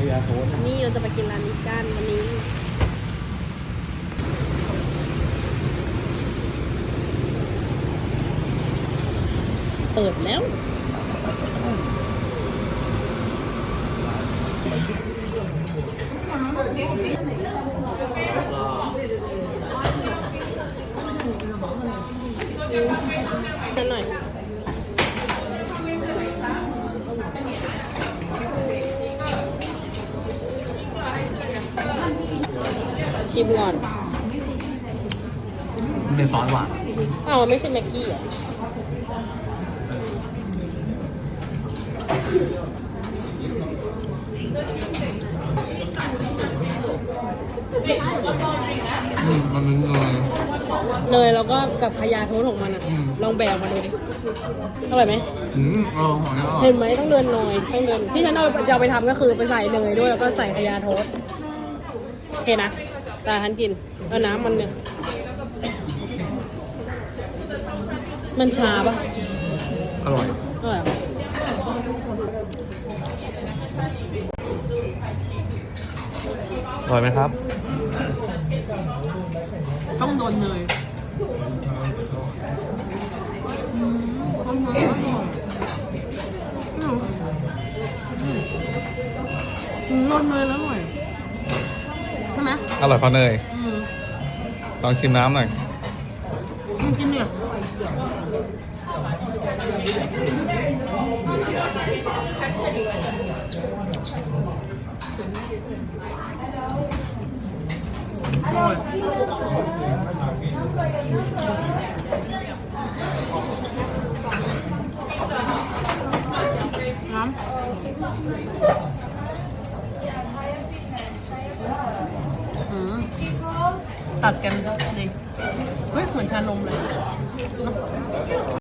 เรือโทนี่เราจะไปกินร้านนี้กันวันนี้เปิดแล้วนั่นหน่อย ชิมก่อนมันเป็นซอสหวานอ้าวมันไม่ใช่แม็กกี้เหรออืมมันเป็นเนย เนยแล้วก็กับพยาโทษของมันอะ อืม ลองแบกมาดูดิอร่อยไหมอืมเออของนี้อร่อยเห็นไหมต้องเดินหน่อยต้องเดินที่ฉันเอาจะเอาไปทำก็คือไปใส่เนยด้วยแล้วก็ใส่พยาโทษโอเคนะ ตาฉันกินเอาน้ำมันเนี่ย มันชาปะอร่อยอร่อยเหรออร่อยไหมครับ ต้องโดนเนยต้องเนยอร่อยอืมอืมโดนเนยแล้วอร่อยใช่ ไหมอร่อยเพราะเนยอืมลองชิมน้ำหน่อย อืมกินเนี่ยอร่อยน้ำอืม ตัดกันดีเฮ้ยเหมือนชานมเลย